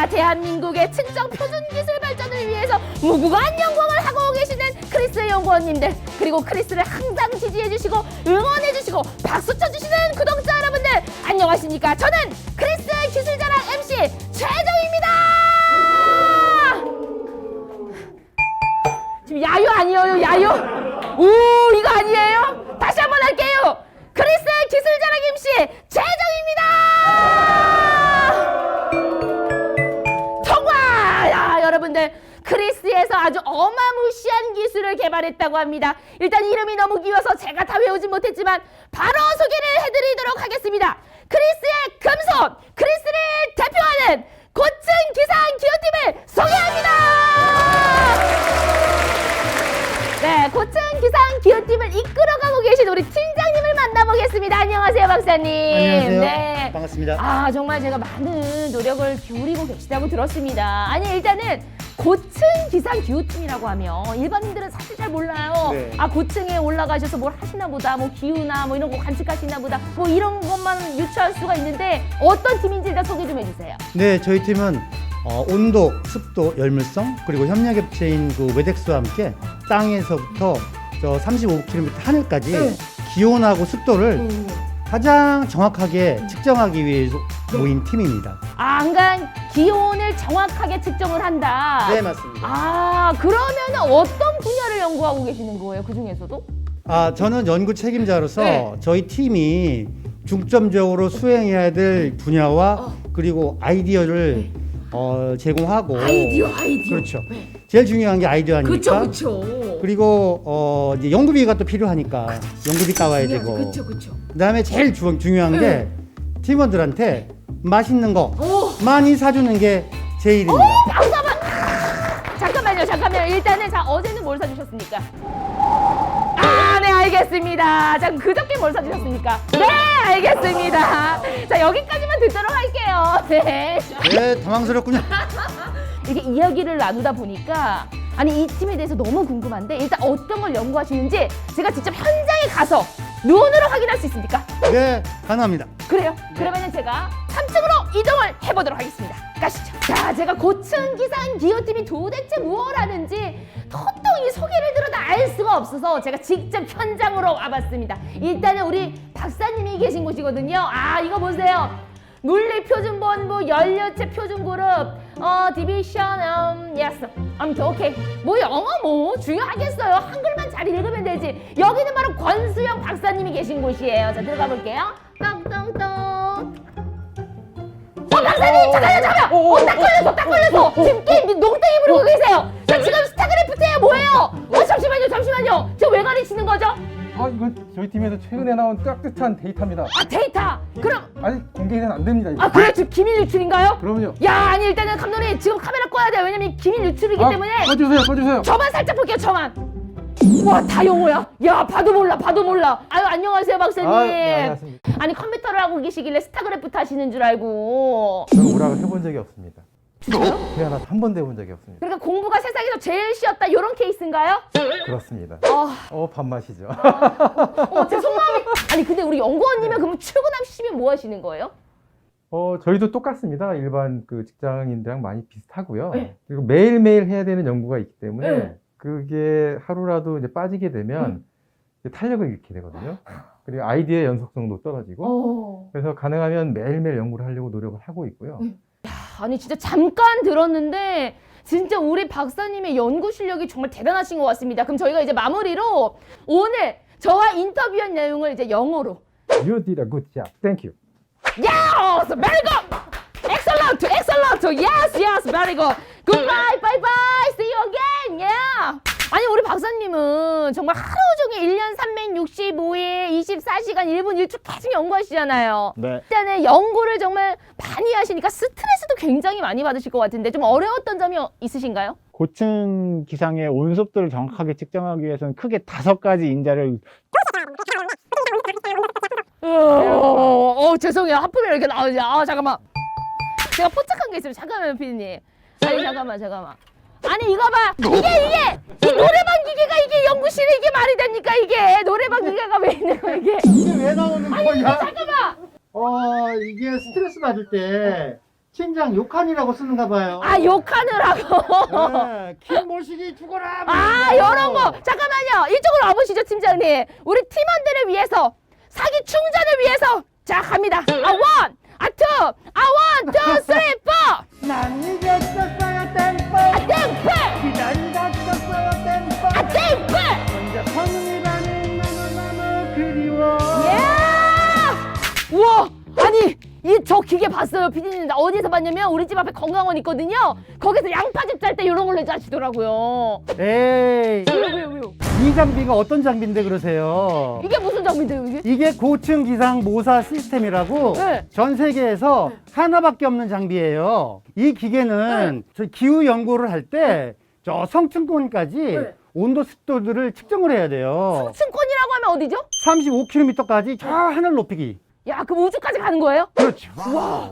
세계 측정 표준 기술 발전을 위해서 무궁한 연구를 하고 계시는 크리스 연구원님들 그리고 크리스를 항상 지지해주시고 응원해주시고 박수 쳐주시는 구독자 여러분들 안녕하십니까? 저는 크리스 기술자랑 MC 최정입니다. 지금 야유 아니에요 야유? 오 이거 아니에요? 개발했다고 합니다. 일단 이름이 너무 귀여서 제가 다 외우진 못했지만 바로 소개를 해드리도록 하겠습니다. 크리스의 금손, 크리스를 대표하는 고층 기상 기호팀을 소개합니다. 네, 고층 기상 기호팀을 이끌어가고 계신 우리 팀장님을 만나보겠습니다. 안녕하세요, 박사님. 안녕하세요. 네. 반갑습니다. 아 정말 제가 많은 노력을 기울이고 계시다고 들었습니다. 아니 일단은 기상 기후팀이라고 하면 일반인들은 사실 잘 몰라요. 네. 아 고층에 올라가셔서 뭘 하시나 보다, 뭐 기후나 뭐 이런 거 관측하시나 보다, 뭐 이런 것만 유추할 수가 있는데 어떤 팀인지 일단 소개 좀 해주세요. 네, 저희 팀은 어, 온도, 습도, 열물성 그리고 협력 업체인 그 웨덱스와 함께 땅에서부터 저 35km 하늘까지 네. 기온하고 습도를 가장 정확하게 측정하기 위해서 모인 팀입니다. 아, 안간 기온을 정확하게 측정을 한다. 네, 맞습니다. 아 그러면 어떤 분야를 연구하고 계시는 거예요? 그 중에서도? 아, 저는 연구 책임자로서 네. 저희 팀이 중점적으로 수행해야 될 분야와 어. 그리고 아이디어를 어, 제공하고 아이디어, 아이디어. 그렇죠. 네. 제일 중요한 게 아이디어 아닙니까? 그쵸, 그쵸. 그리고 어 이제 연구비가 또 필요하니까 연구비 따와야 되고 그쵸, 그쵸. 그다음에 제일 주, 중요한 게 네. 팀원들한테 맛있는 거 오. 많이 사주는 게 제 일입니다. 잠깐만. 아, 잠깐만요, 잠깐만요. 일단은 자 어제는 뭘 사주셨습니까? 아, 네, 알겠습니다. 자, 그저께 뭘 사주셨습니까? 네, 알겠습니다. 자, 여기까지만 듣도록 할게요. 네. 네, 당황스럽군요. 이렇게 이야기를 나누다 보니까 아니 이 팀에 대해서 너무 궁금한데 일단 어떤 걸 연구하시는지 제가 직접 현장에 가서 눈으로 확인할 수 있습니까? 네, 가능합니다. 그래요. 그러면은 제가 3층으로 이동을 해보도록 하겠습니다. 가시죠. 자, 제가 고층 기상 기호팀이 도대체 무엇을 하는지 도통 이 소개를 들어도 알 수가 없어서 제가 직접 현장으로 와봤습니다. 일단은 우리 박사님이 계신 곳이거든요. 아, 이거 보세요. 물리 표준본부 연료체 표준 그룹 어 디비션 음 예스 아무튼 오케이 뭐 영어 뭐 중요하겠어요 한글만 잘 읽으면 되지. 여기는 바로 권수영 박사님이 계신 곳이에요. 자 들어가 볼게요. 떵떵떵 어 박사님! 잠깐요 잠깐만 어딱 걸렸어 딱 걸렸어! 지금 게임 농땡이 부르고 계세요! 자 지금 스타크래프트예요 뭐예요? 어 잠시만요 잠시만요! 지금 왜 가리치는 거죠? 아 이건 저희 팀에서 최근에 나온 따뜻한 데이터입니다. 아 데이터! 그럼 아직 공개는 안 됩니다. 이거. 아 그래 지금 기밀 유출인가요? 그럼요. 야 아니 일단은 감독님 지금 카메라 꺼야 돼요. 왜냐면 기밀 유출이기 아, 때문에 꺼주세요, 꺼주세요. 저만 살짝 볼게요 저만 와다 영어야 야 봐도 몰라 봐도 몰라 아유 안녕하세요 박사님 아, 네, 안녕하십니까. 아니 컴퓨터를 하고 계시길래 스타크래프트 하시는 줄 알고 저는 오락을 해본 적이 없습니다. 태어나서 한 번도 해본 적이 없습니다. 그러니까 공부가 세상에서 제일 쉬웠다 이런 케이스인가요? 그렇습니다. 아 어 밥맛이죠. 어머 제 속마음이 아니 근데 우리 연구원님은 그러면 출근하시면 뭐 하시는 거예요? 어 저희도 똑같습니다. 일반 그 직장인들랑 많이 비슷하고요. 네. 그리고 매일 매일 해야 되는 연구가 있기 때문에 네. 그게 하루라도 이제 빠지게 되면 이제 탄력을 잃게 되거든요. 그리고 아이디어 연속성도 떨어지고 어. 그래서 가능하면 매일매일 연구를 하려고 노력을 하고 있고요. 아니 진짜 잠깐 들었는데 진짜 우리 박사님의 연구 실력이 정말 대단하신 것 같습니다. 그럼 저희가 이제 마무리로 오늘 저와 인터뷰한 내용을 이제 영어로 You did a good job. Thank you. Yes, very good. Excellent, excellent. Yes, yes, very good. Goodbye, bye bye. See you again. Yeah. 아니 우리 박사님은 정말 하루 종일 1년 365일 24시간 1분 1초 계속 연구하시잖아요. 네. 일단은 연구를 정말 많이 하시니까 스트레스도 굉장히 많이 받으실 것 같은데 좀 어려웠던 점이 어- 있으신가요? 고층 기상의 온습도를 정확하게 측정하기 위해서는 크게 다섯 가지 인자를 어, 어, 죄송해요. 하품이 이렇게 나오지. 아, 잠깐만. 제가 포착한 게 있어요. 잠깐만요, 피디님. 아니, 잠깐만, 잠깐만. 아니, 이거 봐. 이게, 이게! 이 노래방 기계가 이게 연구실에 이게 말이 됩니까, 이게? 노래방 기계가 왜 있는 거야, 이게? 이게 왜 나오는 거야? 잠깐만! 어, 이게 스트레스 받을 때 팀장 욕한이라고 쓰는가 봐요. 아 욕하느라고. 네, 김모식이 죽어라. 아 이런 거 잠깐만요 이쪽으로 와보시죠 팀장님 우리 팀원들을 위해서 사기 충전을 위해서 자 갑니다 아원 아투 아원 투 쓰리 포 난 이겼었어요 tempo. 아, 땡플 난 이겼었어요 tempo. 아 땡플 혼자 성이라는 너무너무 그리워. 예 우와 아니 이 저 기계 봤어요 피디님 나 어디서 봤냐면 우리 집 앞에 건강원 있거든요 거기서 양파즙 짤 때 이런 걸로 짜시더라고요 에이, 왜요 왜요 왜요 이 장비가 어떤 장비인데 그러세요? 이게 무슨 장비인데요 이게 이게 고층 기상 모사 시스템이라고 네. 전 세계에서 하나밖에 없는 장비예요. 이 기계는 저 기후 연구를 할 때 저 성층권까지 네. 온도 습도들을 측정을 해야 돼요. 승권이라고 하면 어디죠 35km까지 저 하늘 높이기. 야 그럼 우주까지 가는 거예요 그렇죠.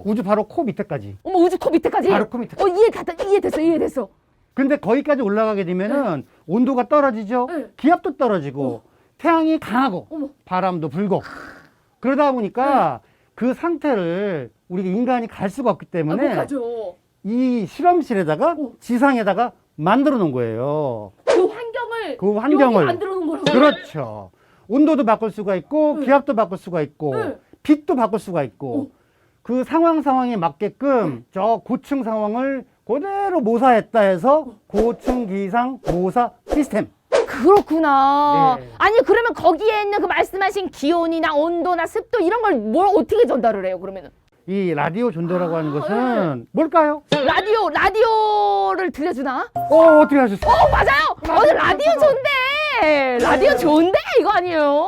우주 바로 코 밑에까지. 어머 우주 코 밑에까지 바로 코 밑에. 어 이해됐다 이해됐어 이해됐어 근데 거기까지 올라가게 되면은 온도가 떨어지죠. 네. 기압도 떨어지고 태양이 강하고 어머. 바람도 불고 그러다 보니까 그 상태를 우리가 인간이 갈 수가 없기 아, 때문에 못 가죠 이 실험실에다가 어. 지상에다가 만들어 놓은 거예요. 그 환경을 그 환경을. 여기 만들어 놓은 거라고 그렇죠. 온도도 바꿀 수가 있고 네. 기압도 바꿀 수가 있고 네. 빛도 바꿀 수가 있고 그 상황 상황에 맞게끔 저 고층 상황을 그대로 모사했다 해서 고층 기상 모사 시스템. 그렇구나. 네. 아니 그러면 거기에 있는 그 말씀하신 기온이나 온도나 습도 이런 걸 뭘 어떻게 전달을 해요 그러면은? 이 라디오 존도라고 하는 아, 것은 뭘까요? 라디오 라디오를 들려주나? 어 어떻게 하셨어요? 어 맞아요. 오늘 라디오 좋은데 라디오 좋은데 이거 아니에요.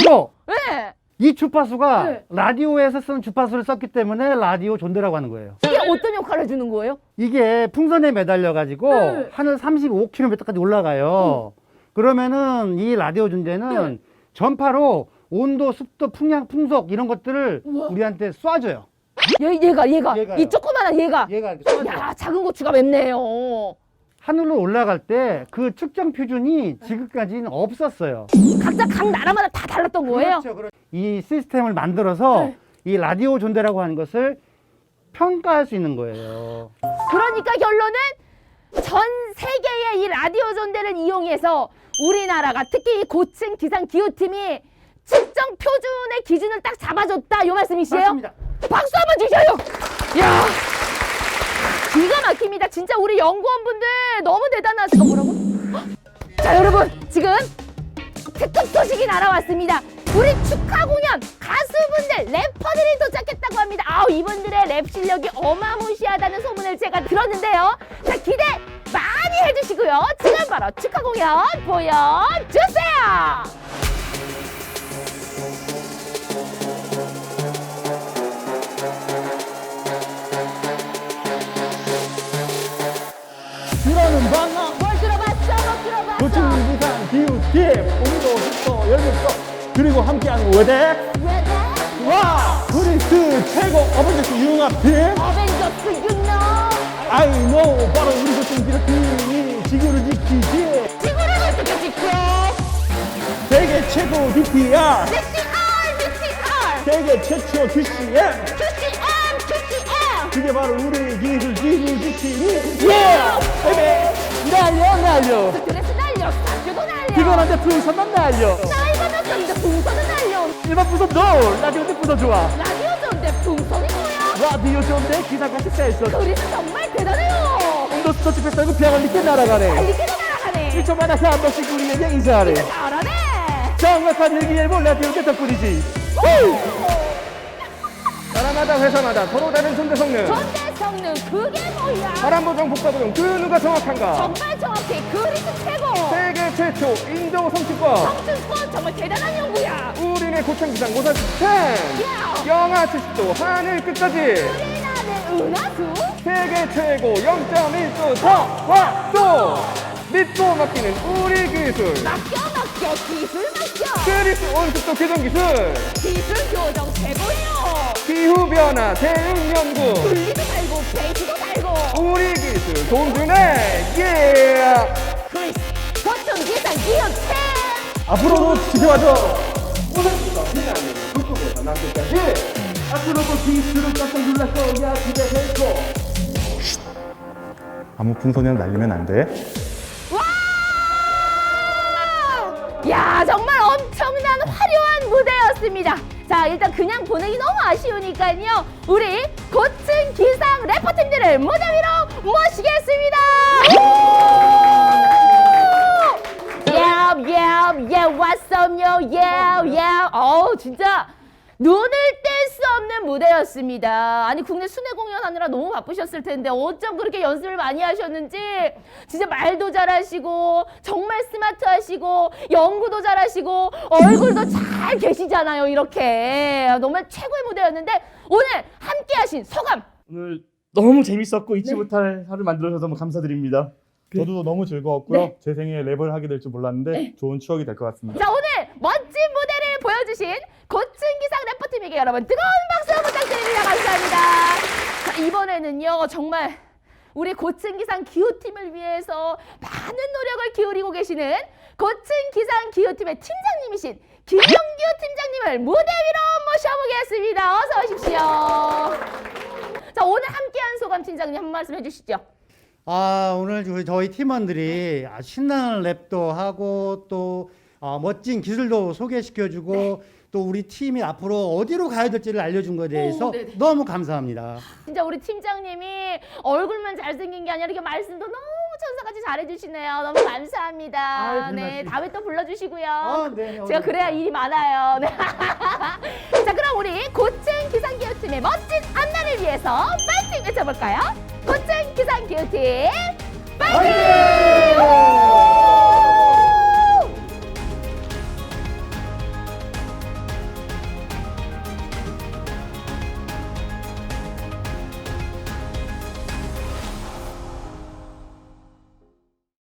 이거. 네 이 주파수가 네. 라디오에서 쓴 주파수를 썼기 때문에 라디오 존대라고 하는 거예요. 이게 어떤 역할을 해주는 거예요 이게 풍선에 매달려 가지고 네. 하늘 35km까지 올라가요. 그러면은 이 라디오 존재는 네. 전파로 온도, 습도, 풍량, 풍속 이런 것들을 우와. 우리한테 쏴줘요. 얘, 얘가 얘가 얘가요. 이 조그만한 얘가 얘가 쏴줘요. 야 작은 고추가 맵네요 하늘로 올라갈 때 그 측정 표준이 지금까지는 없었어요. 각자 각 나라마다 다 달랐던 거예요 그렇죠, 그렇죠. 이 시스템을 만들어서 네. 이 라디오 존대라고 하는 것을 평가할 수 있는 거예요. 그러니까 결론은 전 세계의 이 라디오 존대를 이용해서 우리나라가 특히 이 고층 기상 기후팀이 측정 표준의 기준을 딱 잡아줬다 요 말씀이시에요? 맞습니다. 박수 한번 주셔요. 야, 기가 막힙니다. 진짜 우리 연구원분들 너무 대단하시다 뭐라고? 헉! 자 여러분 지금 특급 소식이 날아왔습니다. 우리 축하 공연 가수분들 래퍼들이 도착했다고 합니다. 아우 이분들의 랩 실력이 어마무시하다는 소문을 제가 들었는데요. 자 기대 많이 해주시고요. 지금 바로 축하 공연 보여주세요. 그리고 함께하는 외대. 왜와 브리스 최고 어벤져스 융합 팀 어벤져스 유노 I know 바로 우리 고층 기상 팀이 지구를 지키지. 지구를 어떻게 지켜? 세계 최고 DPR DCR, DCR, 세계 최초 QCM QCM, QCM. 그게 바로 우리 기술 지구 지키기 예! 베베 날려 날려. 드레스 날려, 사주도 날려. 피곤한데 풍선만 날려 났었는데 풍선은 날려. 일반 풍선 노 라디오도 풍선 좋아 라디오 좋은데 풍선이 뭐야? 라디오 좋은데 기사까지 셀수 그리스 정말 대단해요. 온도 집에 살고 피아가 밑에 날아가네 달리기도 날아가네. 1초마다 한 번씩 우리에게 인사하래 잘하네. 정확한 일기예보 라디오 때 덕분이지 나라마다 회사마다 서로 다른 존재 성능 전대 성능 그게 뭐야? 바람 보정 복사 보정 그 누가 정확한가 정말 정확해. 그리스 최고. 최초 인조 성취권 성층권 정말 대단한 연구야. 우리네 고층 기상 모사 시스템 야, 영하 70도 하늘 끝까지 우리나라는 은하수. 세계 최고 0.1도 더와도 믿고 맡기는 우리 기술 맡겨 맡겨 기술 맡겨. 그리스 온습도 교정 기술 기술 교정 최고예요. 기후 변화 대응 연구 분리도 달고 베이스도 달고. 우리 기술 동준의 예 앞으로도 지켜봐줘 아무 풍선이나 날리면 안 돼. 와! 야, 정말 엄청난 화려한 무대였습니다. 자, 일단 그냥 보내기 너무 아쉬우니까요. 우리 고층 기상 래퍼팀들을 무대 위로 모시겠습니다. Yeah, yeah. 어우, 진짜 눈을 뗄 수 없는 무대였습니다. 아니, 국내 순회 공연하느라 너무 바쁘셨을 텐데 어쩜 그렇게 연습을 많이 하셨는지 진짜 말도 잘하시고 정말 스마트하시고 연구도 잘하시고 얼굴도 잘 계시잖아요, 이렇게. 정말 최고의 무대였는데 오늘 함께 하신 소감 오늘 너무 재밌었고 잊지 못할 하루 만들어서 너무 감사드립니다 저도 너무 즐거웠고요. 네. 제 생에 랩을 하게 될 줄 몰랐는데 좋은 추억이 될 것 같습니다. 자 오늘 멋진 무대를 보여주신 고층 기상 래퍼팀에게 여러분 뜨거운 박수 부탁드립니다. 감사합니다. 자 이번에는요 정말 우리 고층 기상 기후팀을 위해서 많은 노력을 기울이고 계시는 고층 기상 기후팀의 팀장님이신 김영규 팀장님을 무대 위로 모셔보겠습니다. 어서 오십시오. 자 오늘 함께한 소감 팀장님 한 말씀 해주시죠 아, 오늘 저희- 팀원들이 아, 신나는 랩도 하고 또 아, 멋진 기술도 소개시켜주고 또 우리 팀이 앞으로 어디로 가야 될지를 알려준 것에 대해서 오, 네네. 너무 감사합니다. 진짜 우리 팀장님이 얼굴만 잘생긴 게 아니라 이렇게 말씀도 너무 천사같이 잘해주시네요. 너무 감사합니다. 아유, 별 네, 말씀. 다음에 또 불러주시고요. 아, 네, 제가 그래야 일이 많아요. 네. 자, 그럼 우리 고층 기상기후팀의 멋진 안나를 위해서 파이팅 외쳐볼까요? 기상기후팀 파이팅!